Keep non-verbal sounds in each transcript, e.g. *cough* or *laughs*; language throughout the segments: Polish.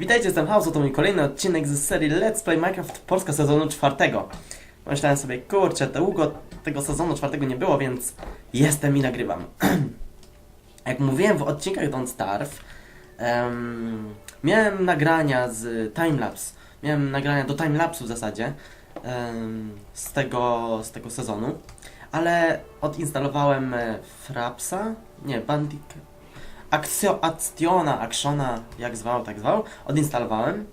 Witajcie, jestem House, to mój kolejny odcinek z serii Let's Play Minecraft Polska sezonu czwartego. Myślałem sobie, kurczę, długo tego sezonu czwartego nie było, więc jestem i nagrywam. *clears throat* Jak mówiłem w odcinkach Don't Starve, em, miałem nagrania z timelapse. Miałem nagrania do timelapsu w zasadzie em, z, tego, z tego sezonu, ale odinstalowałem e, Frapsa, nie, Bandic, Actio, Actiona, Actiona, jak zwał, tak zwał, odinstalowałem.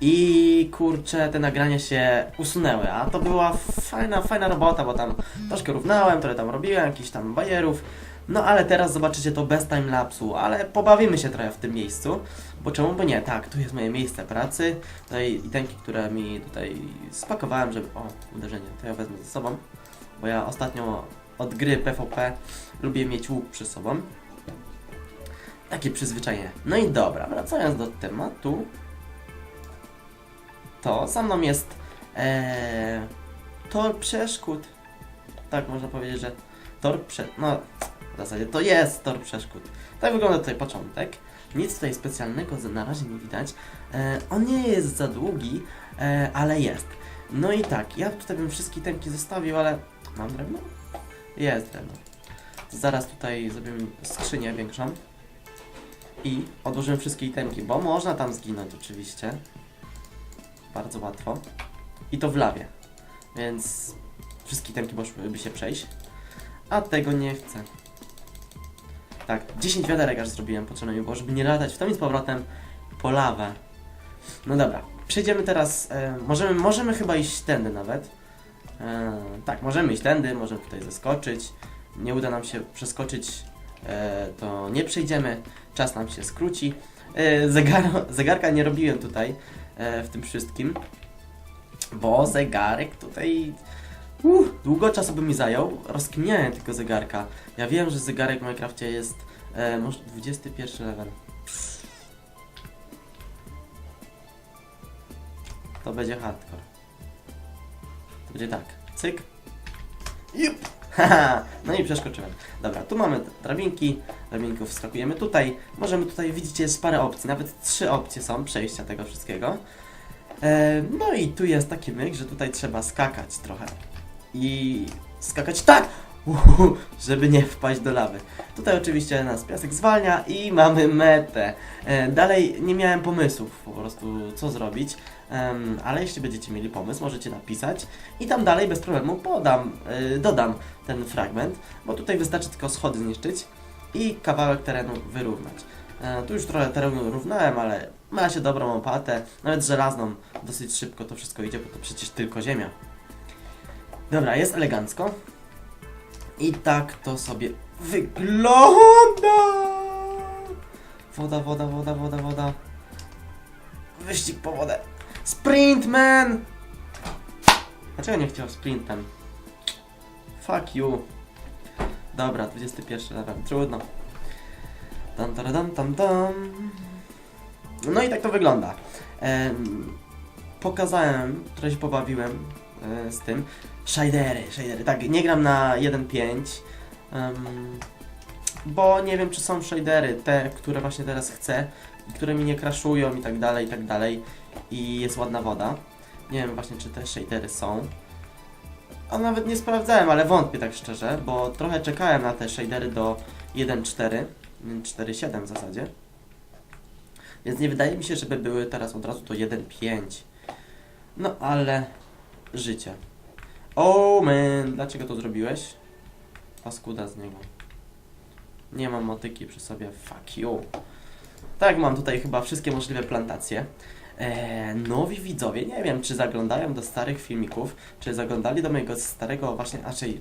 I kurczę, te nagrania się usunęły, a to była fajna, fajna robota, bo tam troszkę równałem, trochę tam robiłem, jakichś tam bajerów. No ale teraz zobaczycie to bez timelapsu, ale pobawimy się trochę w tym miejscu, bo czemu by nie? Tak, tu jest moje miejsce pracy, tutaj itemki, które mi tutaj spakowałem, żeby... O, uderzenie, to ja wezmę ze sobą, bo ja ostatnio od gry PvP lubię mieć łuk przy sobą. Takie przyzwyczajenie. No i dobra, wracając do tematu, to za mną jest ee, tor przeszkód. Tak można powiedzieć, że tor prze... No, w zasadzie to jest tor przeszkód. Tak wygląda tutaj początek. Nic tutaj specjalnego na razie nie widać. E, on nie jest za długi, e, ale jest. No i tak, ja tutaj bym wszystkie temki zostawił, ale mam drewno? Jest drewno. Zaraz tutaj zrobimy skrzynię większą. I odłożymy wszystkie itemki, bo można tam zginąć oczywiście. Bardzo łatwo. I to w lawie. Więc wszystkie itemki możłyby się przejść. A tego nie chcę. Tak, 10 wiaderek aż zrobiłem, potrzebne mi było, żeby nie latać w tam i z powrotem po lawę. No dobra, przejdziemy teraz, e, możemy, możemy chyba iść tędy nawet. E, tak, możemy iść tędy, możemy tutaj zeskoczyć. Nie uda nam się przeskoczyć, to nie przejdziemy, czas nam się skróci. E, zegar, zegarka nie robiłem tutaj e, w tym wszystkim, bo zegarek tutaj uh, długo czasu by mi zajął. Rozkminiałem tylko zegarka. Ja wiem, że zegarek w Minecrafcie jest e, może 21 level. To będzie hardcore. To będzie tak. Cyk. Jup. No i przeskoczyłem. Dobra, tu mamy drabinki, drabinków wskakujemy tutaj. Możemy tutaj, widzicie, jest parę opcji, nawet trzy opcje są przejścia tego wszystkiego. E, no i tu jest taki myk, że tutaj trzeba skakać trochę. I skakać tak, Żeby nie wpaść do lawy. Tutaj oczywiście nas piasek zwalnia i mamy metę. E, dalej nie miałem pomysłów po prostu co zrobić, ale jeśli będziecie mieli pomysł, możecie napisać i tam dalej bez problemu podam, e, dodam ten fragment, bo tutaj wystarczy tylko schody zniszczyć i kawałek terenu wyrównać. E, tu już trochę terenu równałem, ale ma się dobrą opatę, nawet żelazną dosyć szybko to wszystko idzie, bo to przecież tylko ziemia. Dobra, jest elegancko. I tak to sobie wygląda. Woda, woda, woda, woda, woda. Wyścig po wodę. Sprintman! Dlaczego nie chciał Sprintman? Fuck you. Dobra, 21 level, trudno. Tam, tam, tam, tam. No i tak to wygląda. Em, pokazałem, trochę się pobawiłem z tym. Shadery, shadery. Tak, nie gram na 1.5. em, bo nie wiem, czy są shadery, te, które właśnie teraz chcę, które mi nie crashują i tak dalej, i tak dalej. I jest ładna woda. Nie wiem właśnie, czy te shadery są. A nawet nie sprawdzałem, ale wątpię tak szczerze, bo trochę czekałem na te shadery do 1.4, 1.4.7 w zasadzie. Więc nie wydaje mi się, żeby były teraz od razu do 1.5. No ale życie. Oh man, dlaczego to zrobiłeś? Paskuda z niego. Nie mam motyki przy sobie, fuck you. Tak, mam tutaj chyba wszystkie możliwe plantacje. Eee, nowi widzowie, nie wiem, czy zaglądają do starych filmików, czy zaglądali do mojego starego właśnie, raczej...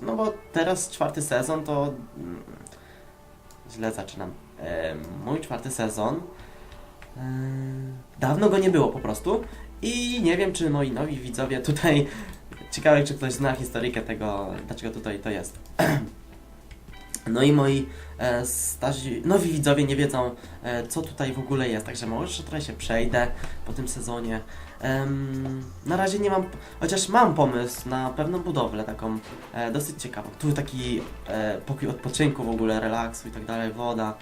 No bo teraz czwarty sezon to... mm, Źle zaczynam. Eee, mój czwarty sezon... Eee, dawno go nie było po prostu. I nie wiem, czy moi nowi widzowie tutaj. Ciekawe, czy ktoś zna historykę tego, dlaczego tutaj to jest. *clears throat* No i moi e, starzy, nowi widzowie nie wiedzą, e, co tutaj w ogóle jest, także może trochę się przejdę po tym sezonie. Em, na razie nie mam, chociaż mam pomysł na pewną budowlę taką e, dosyć ciekawą. Tu taki e, pokój odpoczynku w ogóle, relaksu i tak dalej, woda.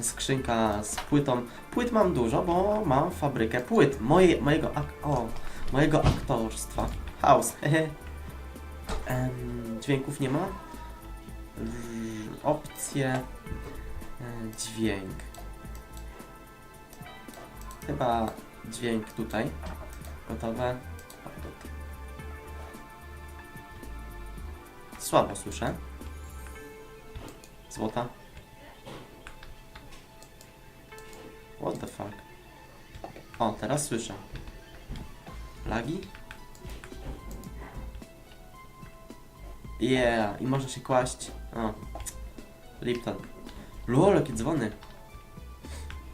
Skrzynka z płytą. Płyt mam dużo, bo mam fabrykę płyt. Moje, mojego, ak o, mojego aktorstwa. House. *laughs* Em, dźwięków nie ma. Opcje. Dźwięk. Chyba dźwięk tutaj. Gotowe. Słabo słyszę. Złota. What the fuck? O, teraz słyszę. Lagi? Yeah, i można się kłaść. O. Lipton. Lol, jakie dzwony.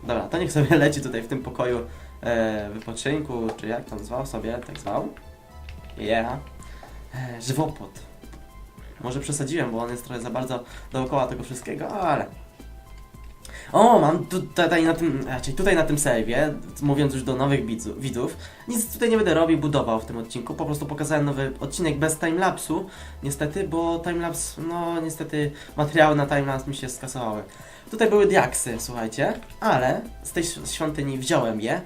Dobra, to niech sobie *laughs* leci tutaj w tym pokoju e, wypoczynku, czy jak tam zwał sobie, tak zwał. Yeah. E, żywopłot. Może przesadziłem, bo on jest trochę za bardzo dookoła tego wszystkiego, ale... O, mam tu- tutaj na tym, raczej tutaj na tym serwie, mówiąc już do nowych widzów, nic tutaj nie będę robił, budował w tym odcinku, po prostu pokazałem nowy odcinek bez timelapsu, niestety, bo timelapse, no niestety materiały na timelapse mi się skasowały. Tutaj były diaksy, słuchajcie, ale z tej świątyni wziąłem je.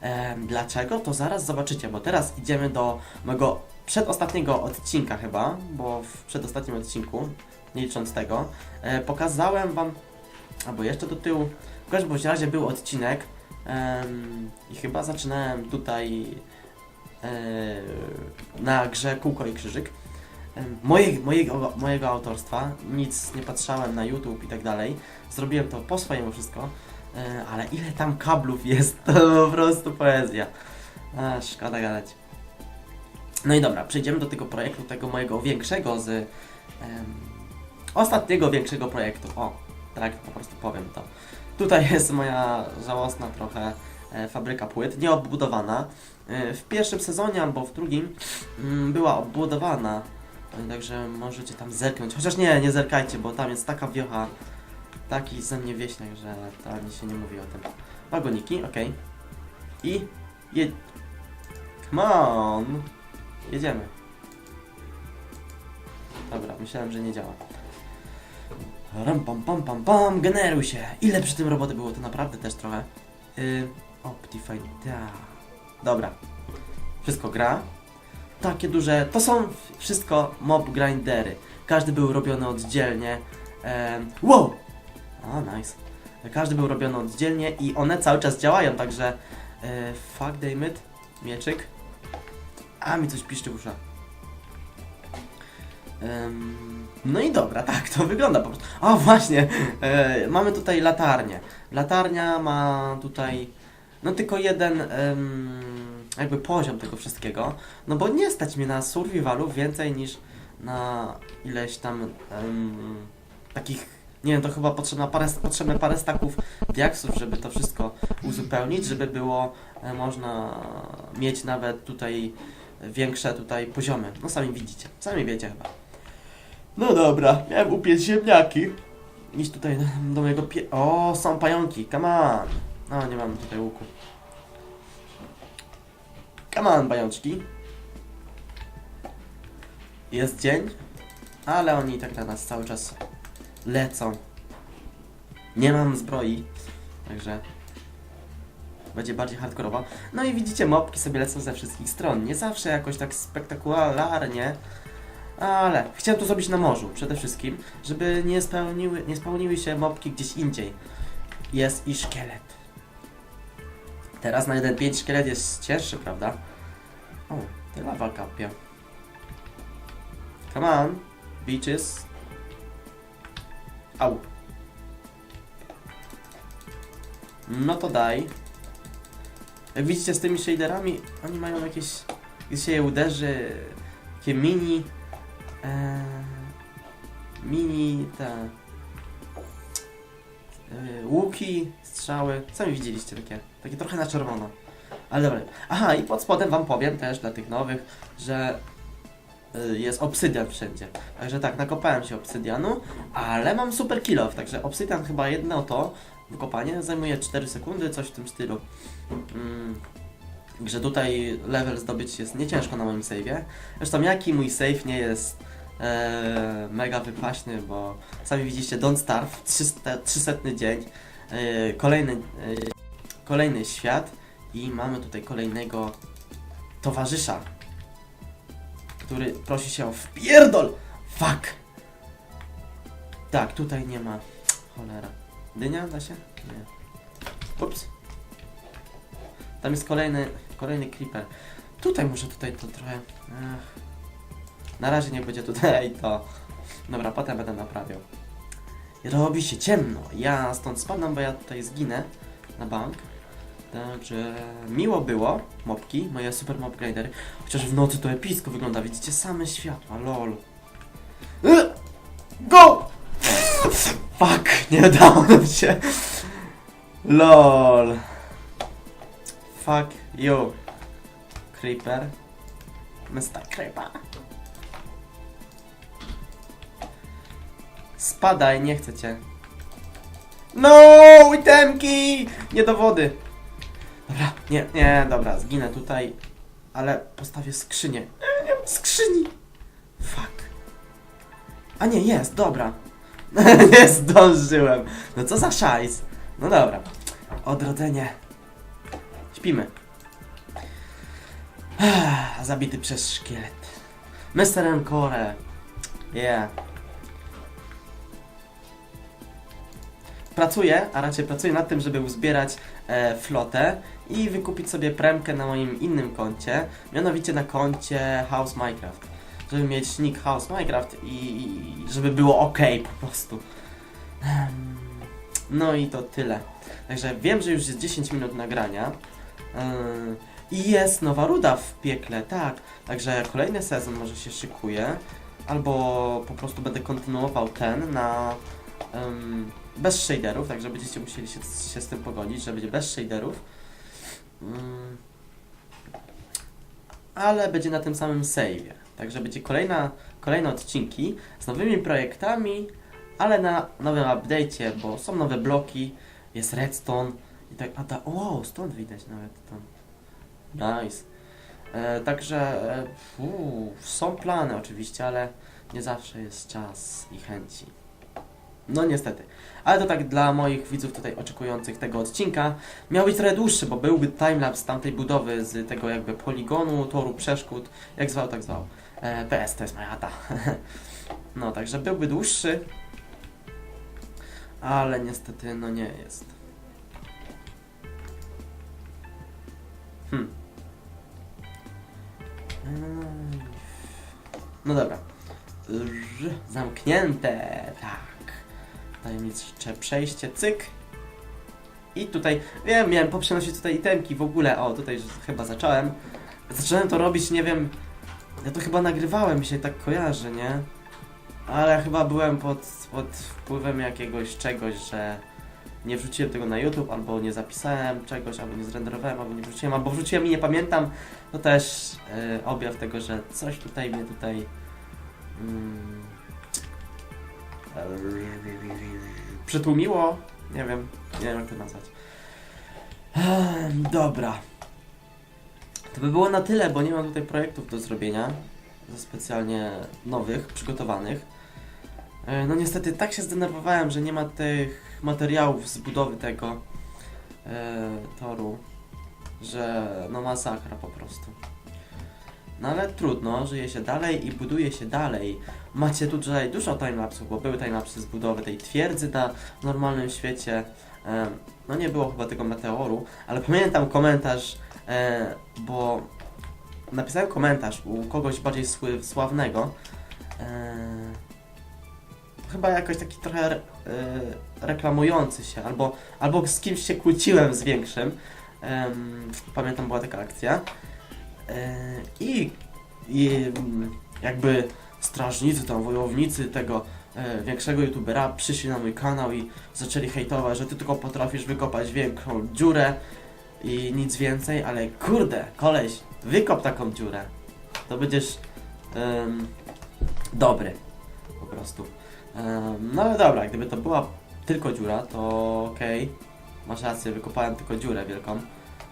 Em, dlaczego? To zaraz zobaczycie, bo teraz idziemy do mojego przedostatniego odcinka chyba, bo w przedostatnim odcinku, nie licząc tego, e, pokazałem wam, albo jeszcze do tyłu, w każdym razie był odcinek i chyba zaczynałem tutaj e, na grze Kółko i Krzyżyk. Moje, mojego, mojego autorstwa, nic nie patrzałem na YouTube i tak dalej. Zrobiłem to po swojemu wszystko, e, ale ile tam kablów jest, *laughs* to po prostu poezja. A, szkoda gadać. No i dobra, przejdziemy do tego projektu, tego mojego większego z... Ostatniego większego projektu. O, tak po prostu powiem to. Tutaj *laughs* jest moja żałosna trochę e, fabryka płyt, nieobbudowana. E, w pierwszym sezonie albo w drugim mm, była obbudowana, e, także możecie tam zerknąć. Chociaż nie, nie zerkajcie, bo tam jest taka wiocha, taki ze mnie wieśniak, że to ani się nie mówi o tym. Wagoniki, ok. I je... Come on! Jedziemy. Dobra, myślałem, że nie działa. Ram pam pam pam pam, generuj się! Ile przy tym roboty było? To naprawdę też trochę. Yy, Optifine. Dobra. Wszystko gra. Takie duże. To są wszystko mob grindery. Każdy był robiony oddzielnie. Em, wow! A, nice. Każdy był robiony oddzielnie i one cały czas działają, także. E, fuck damn it. Mieczyk. A mi coś piszczy w uszach. Em, no i dobra, tak to wygląda po prostu. O właśnie, e, mamy tutaj latarnię. Latarnia ma tutaj no tylko jeden em, jakby poziom tego wszystkiego. No bo nie stać mnie na survivalu więcej niż na ileś tam em, takich nie wiem, to chyba potrzebna parę, potrzebne parę staków diaksów, żeby to wszystko uzupełnić, żeby było e, można mieć nawet tutaj większe tutaj poziomy. No sami widzicie, sami wiecie chyba. No dobra, miałem upiec ziemniaki. Iść tutaj do, mojego pie... O, są pająki, come on. No, nie mam tutaj łuku. Come on, pajączki. Jest dzień, ale oni tak na nas cały czas lecą. Nie mam zbroi, także będzie bardziej hardkorowa. No i widzicie, mopki sobie lecą ze wszystkich stron. Nie zawsze jakoś tak spektakularnie, ale chciałem to zrobić na morzu przede wszystkim, żeby nie spełniły, nie spełniły się mopki gdzieś indziej. Jest i szkielet. Teraz na 1.5 szkielet jest cięższy, prawda? O, ty lawa kapie. Come on, beaches. Au. No to daj. Jak widzicie z tymi shaderami, oni mają jakieś... Gdy się je uderzy, takie mini... E, mini te... E, łuki, strzały. Sami widzieliście takie, takie trochę na czerwono. Ale dobra. Aha, i pod spodem wam powiem też dla tych nowych, że y, jest obsydian wszędzie. Także tak, nakopałem się obsydianu, ale mam super kill off, także obsydian chyba jedno to wykopanie zajmuje 4 sekundy, coś w tym stylu. Mm, Że tutaj level zdobyć jest nie ciężko na moim save'ie. Zresztą jaki mój save nie jest e, mega wypaśny, bo sami widzicie Don't Starve, 300, 300 dzień. e, kolejny, e, kolejny świat i mamy tutaj kolejnego towarzysza, który prosi się o wpierdol! Fuck! Tak, tutaj nie ma. Cholera. Dynia da się? Nie. Ups. Tam jest kolejny, kolejny creeper. Tutaj muszę tutaj to trochę... Ech. Na razie niech będzie tutaj *laughs* to. Dobra, potem będę naprawiał. Robi się ciemno. Ja stąd spadam, bo ja tutaj zginę na bank. Także miło było, mopki, moje super mob gridery. Chociaż w nocy to epicko wygląda, widzicie same światła, lol. Y! Go! *laughs* Fuck, nie udało nam się. Lol. Fuck you. Creeper. Mr. Creeper. Spadaj, nie chcę cię. No, itemki! Nie do wody. Dobra, nie, nie, dobra, zginę tutaj, ale postawię skrzynię. Nie mam skrzyni. Fuck. A nie, jest, dobra. *laughs* nie zdążyłem. No co za szajs. No dobra. Odrodzenie. Śpimy. Zabity przez szkielet. Mr. Encore. Yeah. Pracuję, a raczej pracuję nad tym, żeby uzbierać e, flotę i wykupić sobie premkę na moim innym koncie, mianowicie na koncie House Minecraft. Żeby mieć nick House Minecraft i, i żeby było ok po prostu. No i to tyle. Także wiem, że już jest 10 minut nagrania. Ym, I jest nowa ruda w piekle, tak. Także kolejny sezon może się szykuje. Albo po prostu będę kontynuował ten na em, bez shaderów, także będziecie musieli się, się z tym pogodzić, że będzie bez shaderów. Mm. Ale będzie na tym samym save'ie. Także będzie kolejna, kolejne odcinki z nowymi projektami, ale na nowym update'cie, bo są nowe bloki, jest redstone tak, a ta, wow, stąd widać nawet tam. Nice. E, także e, są plany oczywiście, ale nie zawsze jest czas i chęci. No niestety. Ale to tak dla moich widzów tutaj oczekujących tego odcinka. Miał być trochę dłuższy, bo byłby timelapse tamtej budowy z tego jakby poligonu, toru przeszkód, jak zwał, tak zwał. E, PS to jest moja chata. *laughs* no, także byłby dłuższy. Ale niestety, no nie jest. Hmm. Ej. No dobra. Zamknięte, tak. Tajemnicze przejście, cyk. I tutaj, wiem, miałem poprzenosić tutaj itemki w ogóle. O, tutaj chyba zacząłem. Zacząłem to robić, nie wiem. Ja to chyba nagrywałem, mi się tak kojarzy, nie? Ale chyba byłem pod, pod wpływem jakiegoś czegoś, że nie wrzuciłem tego na YouTube, albo nie zapisałem czegoś, albo nie zrenderowałem, albo nie wrzuciłem, albo wrzuciłem i nie pamiętam. To też e, objaw tego, że coś tutaj mnie tutaj. E, przytłumiło. Nie wiem, nie wiem jak to nazwać. Ehm, Dobra. To by było na tyle, bo nie mam tutaj projektów do zrobienia. Specjalnie nowych, przygotowanych. E, No niestety tak się zdenerwowałem, że nie ma tych materiałów z budowy tego e, toru, że no masakra po prostu. No ale trudno, żyje się dalej i buduje się dalej. Macie tutaj dużo timelapsów, bo były timelapsy z budowy tej twierdzy na normalnym świecie. E, no nie było chyba tego meteoru, ale pamiętam komentarz, e, bo napisałem komentarz u kogoś bardziej sławnego. E, chyba jakoś taki trochę e, reklamujący się, albo, albo z kimś się kłóciłem z większym. Pamiętam, była taka akcja. E, I, jakby strażnicy, tam wojownicy tego e, większego youtubera przyszli na mój kanał i zaczęli hejtować, że ty tylko potrafisz wykopać większą dziurę i nic więcej, ale kurde, koleś, wykop taką dziurę. To będziesz dobry. Po prostu. No ale dobra, gdyby to była tylko dziura, to okej. Masz rację, wykopałem tylko dziurę wielką.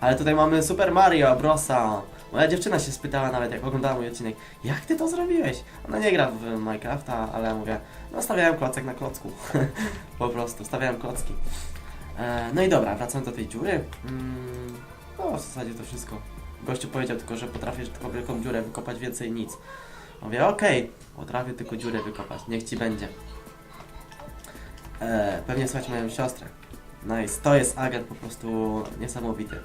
Ale tutaj mamy Super Mario Brosa. Moja dziewczyna się spytała nawet, jak oglądała mój odcinek, jak ty to zrobiłeś? Ona nie gra w Minecrafta, ale mówię, no stawiałem klocek na klocku. *laughs* po prostu, stawiałem klocki. No i dobra, wracam do tej dziury. Mm, no w zasadzie to wszystko. Gościu powiedział tylko, że potrafię tylko wielką dziurę wykopać, więcej nic. Mówię, okej, potrafię tylko dziurę wykopać, niech ci będzie. E, pewnie słychać moją siostrę. Nice, to jest agent po prostu niesamowity.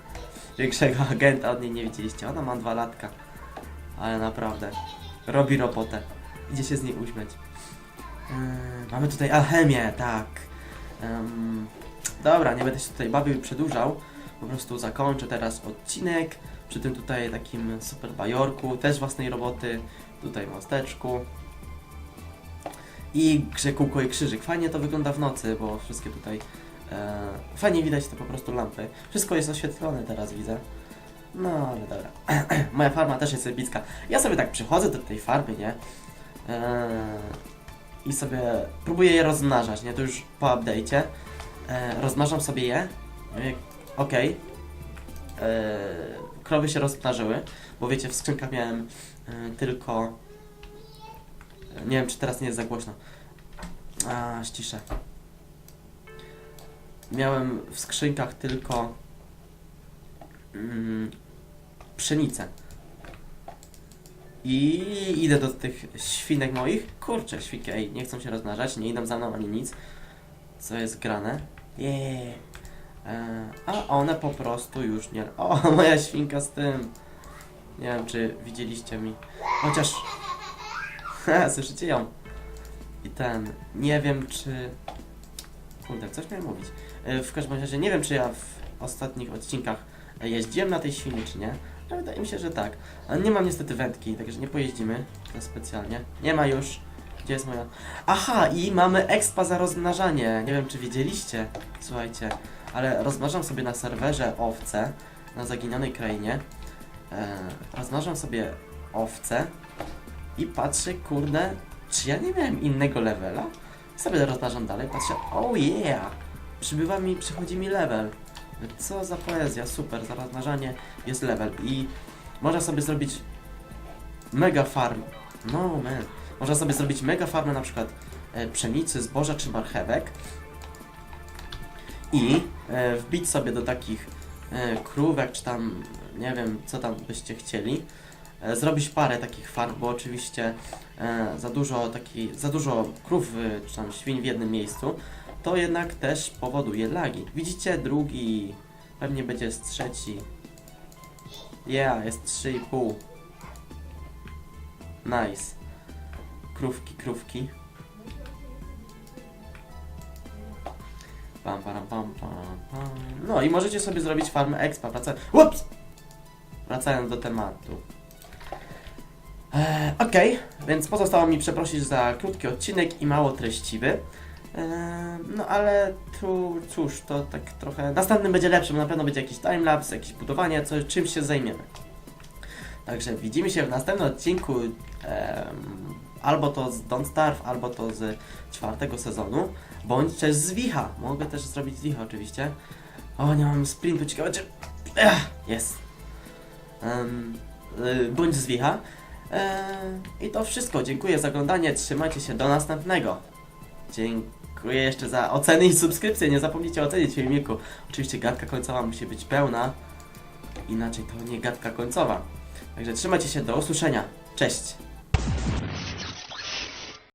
Większego *laughs* agenta od niej nie widzieliście. Ona ma dwa latka. Ale naprawdę, robi robotę. Idzie się z niej uśmiać. Yy, mamy tutaj alchemię, tak. Dobra, nie będę się tutaj bawił i przedłużał. Po prostu zakończę teraz odcinek przy tym tutaj takim super bajorku, też własnej roboty. Tutaj mosteczku. I grze kółko i krzyżyk. Fajnie to wygląda w nocy, bo wszystkie tutaj e, fajnie widać te po prostu lampy. Wszystko jest oświetlone teraz widzę. No ale dobra. *clears throat* Moja farma też jest epicka. Ja sobie tak przychodzę do tej farmy, nie? E, I sobie próbuję je rozmnażać, nie? To już po update'cie. E, rozmnażam sobie je. E, Okej. E, krowy się rozmnażyły, bo wiecie, w skrzynkach miałem tylko... Nie wiem, czy teraz nie jest za głośno. A, ściszę. Miałem w skrzynkach tylko mm, pszenicę. I idę do tych świnek moich. Kurczę, świnki, ej, nie chcą się rozmnażać, nie idą za mną ani nic. Co jest grane? Yeah. E, a one po prostu już nie. O, *laughs* moja świnka z tym. Nie wiem, czy widzieliście mi. Chociaż. *laughs* Słyszycie ją? I ten. Nie wiem, czy. Kurde, coś miałem mówić. E, w każdym razie, nie wiem, czy ja w ostatnich odcinkach jeździłem na tej świni, czy nie. Ale wydaje mi się, że tak. Ale nie mam niestety wędki, także nie pojeździmy za specjalnie. Nie ma już. Gdzie jest moja. Aha, i mamy expa za rozmnażanie. Nie wiem, czy wiedzieliście. Słuchajcie, ale rozmnażam sobie na serwerze owce na zaginionej krainie. E, rozmnażam sobie owce i patrzę, kurde, czy ja nie miałem innego levela? Sobie rozmnażam dalej, patrzę, oh yeah! Przybywa mi, przychodzi mi level. Co za poezja, super, za rozmnażanie jest level i można sobie zrobić mega farm. No man. Można sobie zrobić mega farmę na przykład e, pszenicy, zboża czy marchewek i e, wbić sobie do takich krówek, czy tam nie wiem, co tam byście chcieli. E, zrobić parę takich farm, bo oczywiście e, za dużo taki, za dużo krów e, czy tam świń w jednym miejscu, to jednak też powoduje lagi. Widzicie, drugi pewnie będzie z trzeci. Yeah, jest 3,5. Nice. Krówki, krówki. Pam, pam, pam, pam. No i możecie sobie zrobić farmę expa. Wraca... Ups! Wracając do tematu. Eee, Okej, więc pozostało mi przeprosić za krótki odcinek i mało treściwy. Eee, no ale tu, cóż, to tak trochę. Następny będzie lepszy, bo na pewno będzie jakiś timelapse, jakieś budowanie, co, czym się zajmiemy. Także widzimy się w następnym odcinku. em, albo to z Don't Starve, albo to z czwartego sezonu, bądź też z Wicha. Mogę też zrobić z Wicha oczywiście. O, nie mam sprintu, ciekawe czy... Jest. Em, y, bądź z Wicha. Eee, I to wszystko. Dziękuję za oglądanie. Trzymajcie się do następnego. Dziękuję jeszcze za oceny i subskrypcje. Nie zapomnijcie ocenić filmiku. Oczywiście gadka końcowa musi być pełna. Inaczej to nie gadka końcowa. Także trzymajcie się. Do usłyszenia. Cześć.